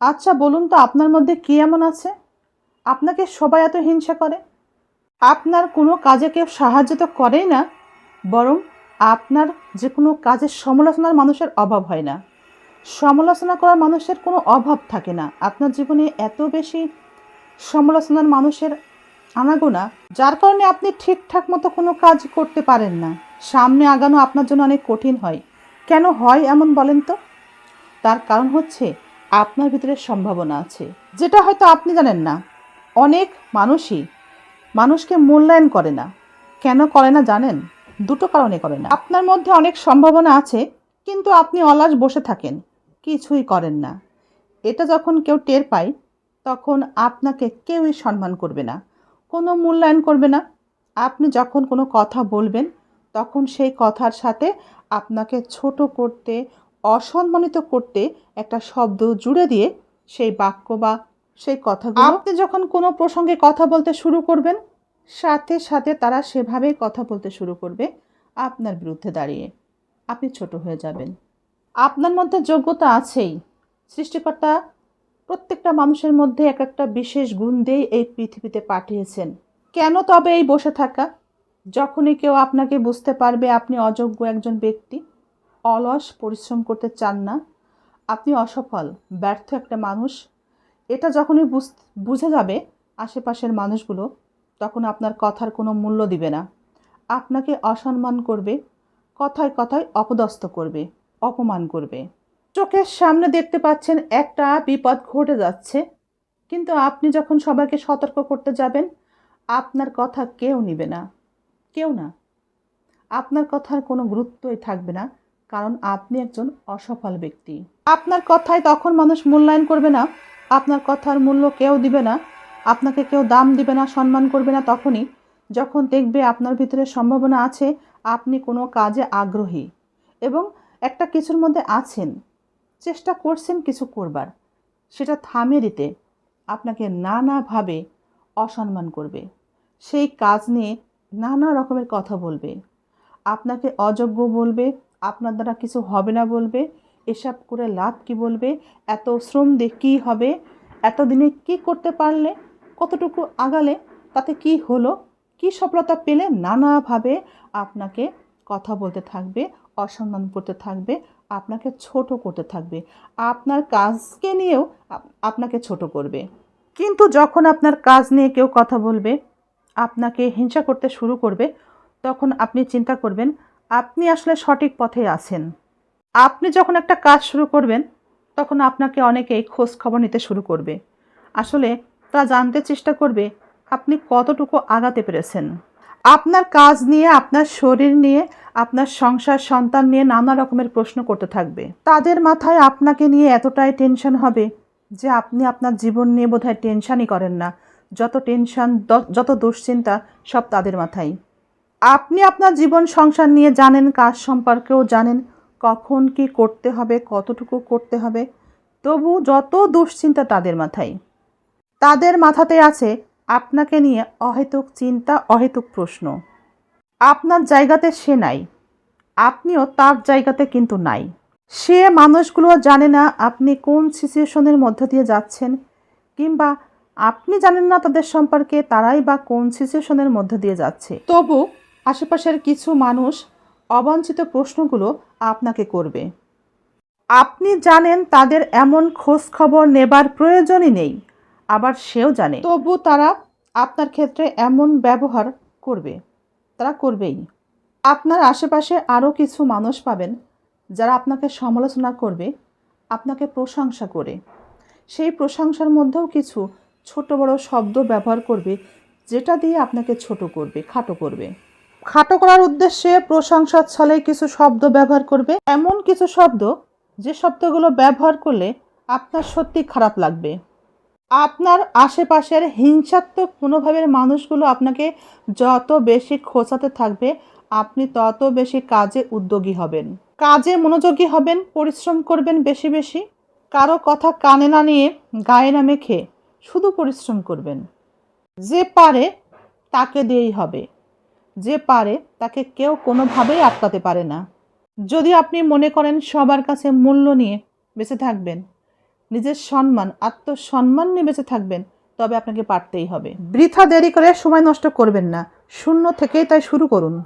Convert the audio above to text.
আচ্ছা বলুন তো আপনার মধ্যে কী এমন আছে? আপনাকে সবাই এত হিংসা করে। আপনার কোনো কাজে কেউ সাহায্য তো করেই না, বরং আপনার যে কোনো কাজের সমালোচনার মানুষের অভাব হয় না। সমালোচনা করার মানুষের কোনো অভাব থাকে না। আপনার জীবনে এত বেশি সমালোচনার মানুষের আনাগোনা, যার কারণে আপনি ঠিকঠাক মতো কোনো কাজ করতে পারেন না। সামনে আগানো আপনার জন্য অনেক কঠিন হয়। কেন হয় এমন বলেন তো? তার কারণ হচ্ছে আপনার ভিতরে সম্ভাবনা আছে, যেটা হয়তো আপনি জানেন না। অনেক মানুষই মানুষকে মূল্যায়ন করে না। কেন করে না জানেন? দুটো কারণে করে না। আপনার মধ্যে অনেক সম্ভাবনা আছে, কিন্তু আপনি অলাস বসে থাকেন, কিছুই করেন না। এটা যখন কেউ টের পায়, তখন আপনাকে কেউই সম্মান করবে না, কোনো মূল্যায়ন করবে না। আপনি যখন কোনো কথা বলবেন, তখন সেই কথার সাথে আপনাকে ছোট করতে অসম্মানিত করতে একটা শব্দ জুড়ে দিয়ে সেই বাক্য বা সেই কথাগুলো আপনি যখন কোনো প্রসঙ্গে কথা বলতে শুরু করবেন, সাথে সাথে তারা সেভাবেই কথা বলতে শুরু করবে আপনার বিরুদ্ধে দাঁড়িয়ে। আপনি ছোট হয়ে যাবেন। আপনার মধ্যে যোগ্যতা আছেই। সৃষ্টিকর্তা প্রত্যেকটা মানুষের মধ্যে এক একটা বিশেষ গুণ দিয়েই এই পৃথিবীতে পাঠিয়েছেন। কেন তবে এই বসে থাকা? যখনই কেউ আপনাকে বুঝতে পারবে আপনি অযোগ্য একজন ব্যক্তি অলস পরিশ্রম করতে চান না। আপনি অসফল, ব্যর্থ একটা মানুষ। এটা যখনই বুঝ- যাবে আশেপাশের মানুষগুলো, তখন আপনার কথার কোনো মূল্য দিবে না। আপনাকে অসম্মান করবে, কথায় কথায় অপদস্থ করবে, অপমান করবে। চোখের সামনে দেখতে পাচ্ছেন একটা বিপদ ঘটে যাচ্ছে। কিন্তু আপনি যখন সবাইকে সতর্ক করতে যাবেন, আপনার কথা কেউ নিবে না। কেউ না। আপনার কথার কোনো গুরুত্বই থাকবে না। কারণ আপনি একজন অসফল ব্যক্তি। আপনার কথায় তখন মানুষ মূল্যায়ন করবে না, আপনার কথার মূল্য কেউ দিবে না, আপনাকে কেউ দাম দিবে না, সম্মান করবে না তখনই, যখন দেখবে আপনার ভিতরে সম্ভাবনা আছে, আপনি কোনো কাজে আগ্রহী এবং একটা কিছুর মধ্যে আছেন, চেষ্টা করছেন কিছু করবার, সেটা থামিয়ে দিতে আপনাকে নানাভাবে অসম্মান করবে, সেই কাজ নিয়ে নানা রকমের কথা বলবে, আপনাকে অযোগ্য বলবে আপনার দ্বারা কিছু হবে না বলবে। এসব করে লাভ কি বলবে? এত শ্রম দিয়ে কী হবে? এতদিনে কি করতে পারলে? কতটুকু আগালে? তাতে কি হলো? কি সফলতা পেলে? নানাভাবে আপনাকে কথা বলতে থাকবে অসম্মান করতে থাকবে, আপনাকে ছোট করতে থাকবে। আপনার কাজকে নিয়েও আপনাকে ছোট করবে। কিন্তু যখন আপনার কাজ নিয়ে কেউ কথা বলবে, আপনাকে হিংসা করতে শুরু করবে, তখন আপনি চিন্তা করবেন আপনি আসলে সঠিক পথে আছেন। আপনি যখন একটা কাজ শুরু করবেন, তখন আপনাকে অনেকেই খোঁজ খবর নিতে শুরু করবে। আসলে তা জানতে চেষ্টা করবে আপনি কতটুকু আগাতে পেরেছেন। আপনার কাজ নিয়ে, আপনার শরীর নিয়ে, আপনার সংসার, সন্তান নিয়ে নানা রকমের প্রশ্ন করতে থাকবে। তাদের মাথায় আপনাকে নিয়ে এতটাই টেনশন হবে যে আপনি আপনার জীবন নিয়ে বোধহয় টেনশনই করেন না। যত টেনশন যত দুশ্চিন্তা সব তাদের মাথায়। আপনি আপনার জীবন সংসার নিয়ে জানেন, কাজ সম্পর্কেও জানেন, কখন কি করতে হবে, কতটুকু করতে হবে। তবু যত দুশ্চিন্তা তাদের মাথায়। তাদের মাথাতে আছে আপনাকে নিয়ে অহেতুক চিন্তা, অহেতুক প্রশ্ন। আপনার জায়গাতে সে নাই। আপনিও তার জায়গাতে কিন্তু নাই। সে মানুষগুলো জানে না আপনি কোন সিচুয়েশনের মধ্য দিয়ে যাচ্ছেন, কিংবা আপনি জানেন না তাদের সম্পর্কে, তারাই বা কোন সিচুয়েশনের মধ্য দিয়ে যাচ্ছে। তবু আশেপাশের কিছু মানুষ অবাঞ্ছিত প্রশ্নগুলো আপনাকে করবে। আপনি জানেন তাদের এমন খোঁজ খবর নেবার প্রয়োজনই নেই, আবার সেও জানে। তবু তারা আপনার ক্ষেত্রে এমন ব্যবহার করবে, তারা করবেই। আপনার আশেপাশে আরও কিছু মানুষ পাবেন, যারা আপনাকে সমালোচনা করবে, আপনাকে প্রশংসা করে। সেই প্রশংসার মধ্যেও কিছু ছোট বড় শব্দ ব্যবহার করবে, যেটা দিয়ে আপনাকে ছোট করবে, খাটো করবে। খাটো করার উদ্দেশ্যে প্রশংসার ছলে কিছু শব্দ ব্যবহার করবে। এমন কিছু শব্দ, যে শব্দগুলো ব্যবহার করলে আপনার সত্যি খারাপ লাগবে। আপনার আশেপাশের হিংসাত্মক মনোভাবের মানুষগুলো আপনাকে যত বেশি খোঁচাতে থাকবে, আপনি তত বেশি কাজে উদ্যোগী হবেন। কাজে মনোযোগী হবেন, পরিশ্রম করবেন বেশি বেশি। কারও কথা কানে না নিয়ে, গায়ে না মেখে শুধু পরিশ্রম করবেন। যে পারে, তাকে দিয়েই হবে। যে পারে তাকে কেউ কোনোভাবেই আটকাতে পারে না। যদি আপনি মনে করেন সবার কাছে মূল্য নিয়ে বেঁচে থাকবেন, নিজের সম্মান, আত্মসম্মান নিয়ে বেঁচে থাকবেন, তবে আপনাকে পারতেই হবে। বৃথা দেরি করে সময় নষ্ট করবেন না। শূন্য থেকেই তাই শুরু করুন।